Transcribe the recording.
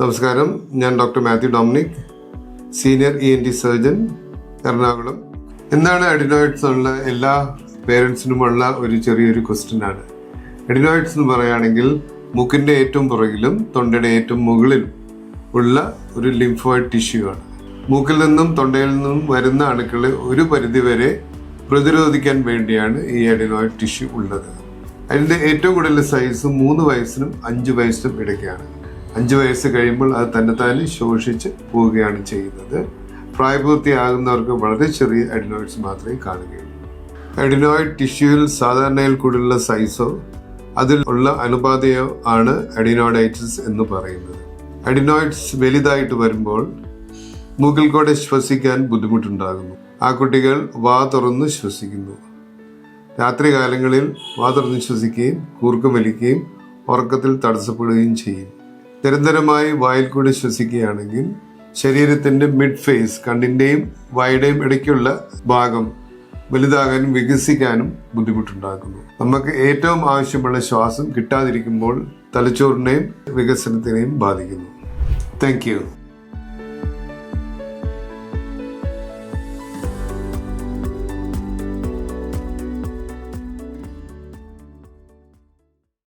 നമസ്കാരം. ഞാൻ doctor Mathew Dominic senior E N T surgeon Ernakulam. എന്താണ് അഡിനോയിഡ്സ് ഉള്ള എല്ലാ പേരൻസിനുമുള്ള ഒരു ചെറിയൊരു ക്വസ്റ്റ്യൻ ആണ് അഡിനോയിഡ്സ് എന്ന് പറയുകയാണെങ്കിൽ മുക്കിന്റെ ഏറ്റവും പുറകിലും തൊണ്ടയുടെ ഏറ്റവും മുകളിലും ഉള്ള ഒരു ലിംഫോയിഡ് ടിഷ്യൂ ആണ്. മൂക്കിൽ നിന്നും തൊണ്ടയിൽ നിന്നും വരുന്ന അണുക്കളെ ഒരു പരിധിവരെ പ്രതിരോധിക്കാൻ വേണ്ടിയാണ് ഈ അഡിനോയിഡ് ടിഷ്യൂ ഉള്ളത്. അതിന്റെ ഏറ്റവും കൂടുതൽ സൈസ് മൂന്ന് വയസ്സിനും അഞ്ച് വയസ്സിനും ഇടയ്ക്കാണ്. അഞ്ച് വയസ്സ് കഴിയുമ്പോൾ അത് തന്നെത്താനെ ശോഷിച്ച് പോവുകയാണ് ചെയ്യുന്നത്. പ്രായപൂർത്തിയാകുന്നവർക്ക് വളരെ ചെറിയ അഡിനോയിഡ്സ് മാത്രമേ കാണുകയുള്ളൂ. അഡിനോയിഡ് ടിഷ്യൂവിൽ സാധാരണയിൽ കൂടുതലുള്ള സൈസോ അതിൽ ഉള്ള അനുപാതയോ ആണ് അഡിനോയിഡൈറ്റിസ് എന്ന് പറയുന്നത്. അഡിനോയിഡ്സ് വലുതായിട്ട് വരുമ്പോൾ മൂക്കിൽ കൂടെ ശ്വസിക്കാൻ ബുദ്ധിമുട്ടുണ്ടാകുന്നു. ആ കുട്ടികൾ വാ തുറന്ന് ശ്വസിക്കുന്നു. രാത്രികാലങ്ങളിൽ വാ തുറന്ന് ശ്വസിക്കുകയും കൂർക്കം വലിക്കുകയും ഉറക്കത്തിൽ തടസ്സപ്പെടുകയും ചെയ്യും. നിരന്തരമായി വായിൽ കൂടി ശ്വസിക്കുകയാണെങ്കിൽ ശരീരത്തിന്റെ മിഡ് ഫേസ് കണ്ണിന്റെയും വായുടെയും ഇടയ്ക്കുള്ള ഭാഗം വലുതാകാനും വികസിക്കാനും ബുദ്ധിമുട്ടുണ്ടാക്കുന്നു. നമുക്ക് ഏറ്റവും ആവശ്യമുള്ള ശ്വാസം കിട്ടാതിരിക്കുമ്പോൾ തലച്ചോറിനെയും വികസനത്തിനെയും ബാധിക്കുന്നു. താങ്ക്